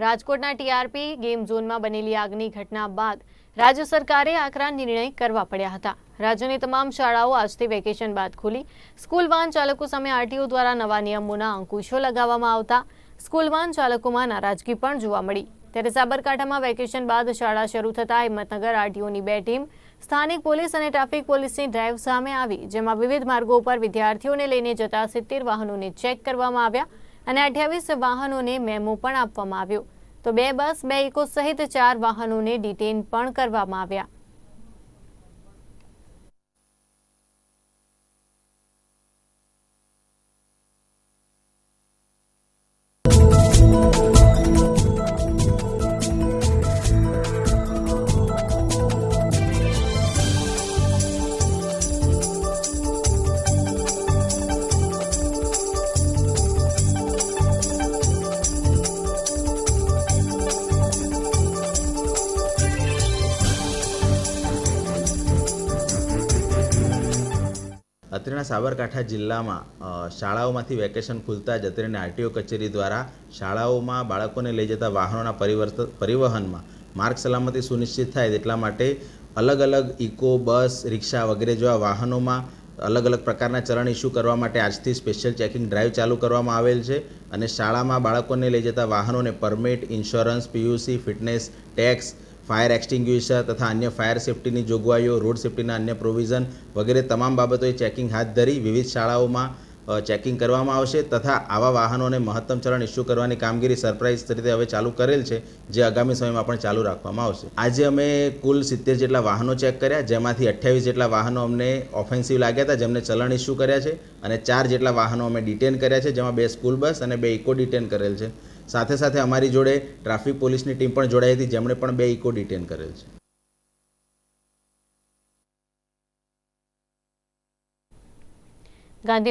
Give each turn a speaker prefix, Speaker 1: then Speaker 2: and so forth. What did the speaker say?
Speaker 1: રાજકોટના TRP game ઝોનમાં બનેલી આગની ઘટના બાદ રાજ્ય સરકારે આકરા નિર્ણય કરવા પડ્યા હતા. રાજ્યની તમામ શાળાઓ આજથી વેકેશન બાદ ખુલી. સ્કૂલ વાહન ચાલકો સામે આરટીઓ દ્વારા નવા નિયમોના અંકુશો લગાવવામાં આવતા. સ્કૂલ વાહન ચાલકોમાં નારાજગી પણ જોવા મળી. ત્યારે સાબરકાંઠામાં વેકેશન બાદ શાળા શરૂ થતાં હિંમતનગર આરટીઓની બે ટીમ સ્થાનિક પોલીસ અને ટ્રાફિક પોલીસની ડ્રાઈવ સામે આવી, જેમાં વિવિધ માર્ગો ઉપર વિદ્યાર્થીઓને લઈને જતા સિત્તેર વાહનોને ચેક કરવામાં આવ્યા. અને અઠ્યાવીસ વાહનોને મેમો પણ આપવામાં આવ્યો. તો બે બસ, બે ઇકો સહિત ચાર વાહનોને ડિટેન પણ કરવામાં આવ્યા.
Speaker 2: અત્રેના સાબરકાંઠા જિલ્લામાં શાળાઓમાંથી વેકેશન ખુલતા જ અત્રેની આરટીઓ કચેરી દ્વારા શાળાઓમાં બાળકોને લઈ જતા વાહનોના પરિવર્તન પરિવહનમાં માર્ગ સલામતી સુનિશ્ચિત થાય એટલા માટે અલગ અલગ ઇકો, બસ, રિક્ષા વગેરે જેવા વાહનોમાં અલગ અલગ પ્રકારના ચલણ ઇસ્યુ કરવા માટે આજથી સ્પેશિયલ ચેકિંગ ડ્રાઈવ ચાલુ કરવામાં આવેલ છે અને શાળામાં બાળકોને લઈ જતા વાહનોને permit, insurance, PUC, fitness, tax fire extinguisher તથા અન્ય ફાયર સેફ્ટીની જોગવાઈઓ, રોડ સેફ્ટીના અન્ય પ્રોવિઝન વગેરે તમામ બાબતોએ ચેકિંગ હાથ ધરી વિવિધ શાળાઓમાં ચેકિંગ કરવામાં આવશે તથા આવા વાહનોને મહત્તમ ચલણ ઇસ્યુ કરવાની કામગીરી સરપ્રાઇઝ રીતે હવે ચાલુ કરેલ છે, જે આગામી સમયમાં પણ ચાલુ રાખવામાં આવશે. આજે અમે કુલ સિત્તેર જેટલા વાહનો ચેક કર્યા, જેમાંથી અઠ્યાવીસ જેટલા વાહનો અમને ઓફેન્સિવ લાગ્યા હતા, જેમને ચલણ ઇસ્યુ કર્યા છે, અને ચાર જેટલા વાહનો અમે ડિટેન કર્યા છે, જેમાં બે સ્કૂલ બસ અને બે ઇકો ડિટેન કરેલ છે. સાથે સાથે અમારી જોડે ટ્રાફિક પોલીસની ટીમ પણ જોડાઈ હતી, જેમણે પણ બે ઇકો ડિટેન કરેલ છે.
Speaker 1: ગાંધી